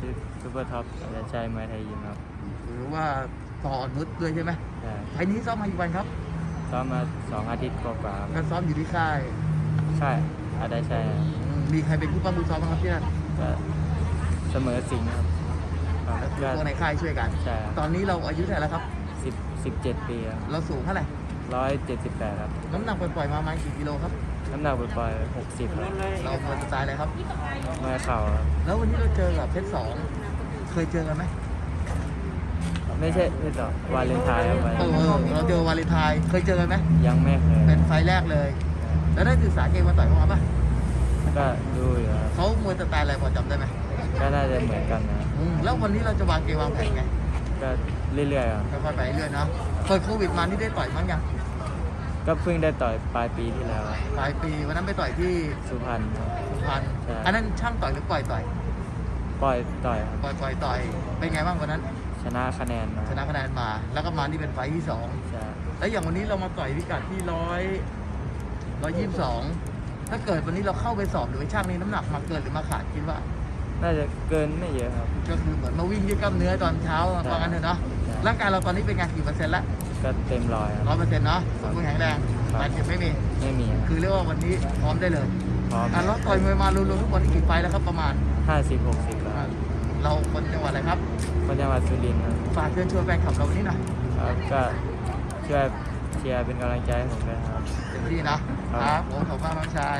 ชื่อซูเปอร์ท็อปอาจารย์ชัยมวยไทยยิมครับหรือว่าต่ออนุชด้วยใช่ไหมใช่ไฟล์นี้ซ้อมมากี่วันครับซ้อมมาสองอาทิตย์กว่าๆครับการซ้อมอยู่ที่ค่ายใช่อาจารย์ชัยอืมมีใครเป็นผู้ปั้มผู้ซ้อมบ้างครับที่นั่นก็เสมอสิงห์ครับครับแล้วก็ตัวในค่ายช่วยกัน ใช่ตอนนี้เราอายุเท่าไหร่แล้วครับสิบสิบเจ็ดปีครับเราสูงเท่าไหร่ ร้อยเจ็ดสิบแปดครับน้ำหนักปล่อยๆมาประมาณกี่กิโลครับ น้ำหนักปล่อยหกสิบครับเราเปิดสไตล์อะไรครับเมื่อเข่าครับแล้ววันนี้เราเจอกับเพชรสองเคยเจอกันไหมไม่ใช่ไม่ต่อวาเลนไทน์ครับวันเออเราเจอวาเลนไทน์เคยเจอกันไหมยังไม่เคยเป็นไฟล์แรกเลย แล้วได้ศึกษาเกมมาต่อยเข้ามาปะก็ดูอยู่ครับเขามวยสไตล์อะไรพอจำได้ไหมก็น่าจะเหมือนกันนะอืมแล้ววันนี้เราจะวางเกมวางแผนไง ก็เรื่อยๆครับค่อยๆไปเรื่อยๆเนาะเปิดโควิดมานี่ได้ต่อยมั้งยังก็เพิ่งได้ต่อยปลายปีที่แล้วครับปลายปีวันนั้นไปต่อยที่สุพรรณครับ สุพรรณใช่ อันนั้นช่างต่อยหรือปล่อยต่อยปล่อยต่อยครับปล่อยปล่อยต่อยเป็นไงบ้างวันนั้น ชนะคะแนนมาชนะคะแนนมา แล้วก็มานี่เป็นไฟล์ที่สองใช่แล้วอย่างวันนี้เรามาต่อยพิกัดที่ร้อยร้อยยี่สิบสองถ้าเกิดวันนี้เราเข้าไปสอบหรือไปช่างนี่น้ำหนักมาเกินหรือมาขาดคิดว่า น่าจะเกินไม่เยอะครับ ก็คือเหมือนมาวิ่งยืดกล้ามเนื้อตอนเช้าว่างั้นเถอะเนาะใช่ ร่างกายเราตอนนี้เป็นไงกี่เปอร์เซ็นต์ละก็เต็มร้อยคร้อรับ ยเปอร์เซ็นต์เนาะสมบูรณ์แข็งแรงครับ บาดเจ็บไม่มี ไม่มีคือเรียกว่าวันนี้พร้อมได้เลยพร้อมอะเราต่อยมวยมารวมๆทุกวันนี้กี่ไฟล์แล้วครับประมาณห้าสิบหกสิบแล้วครับเราคนจังหวัดอะไรครับคนจังหวัดสุรินทร์ครับฝากเชิญชวนแฟนคลับเราวันนี้หน่อยครับก็ช่วยเชียร์เป็นกำลังใจให้ผมด้วยนะครับ เต็มที่นะครับ ครับผมขอบคุณมากน้องชาย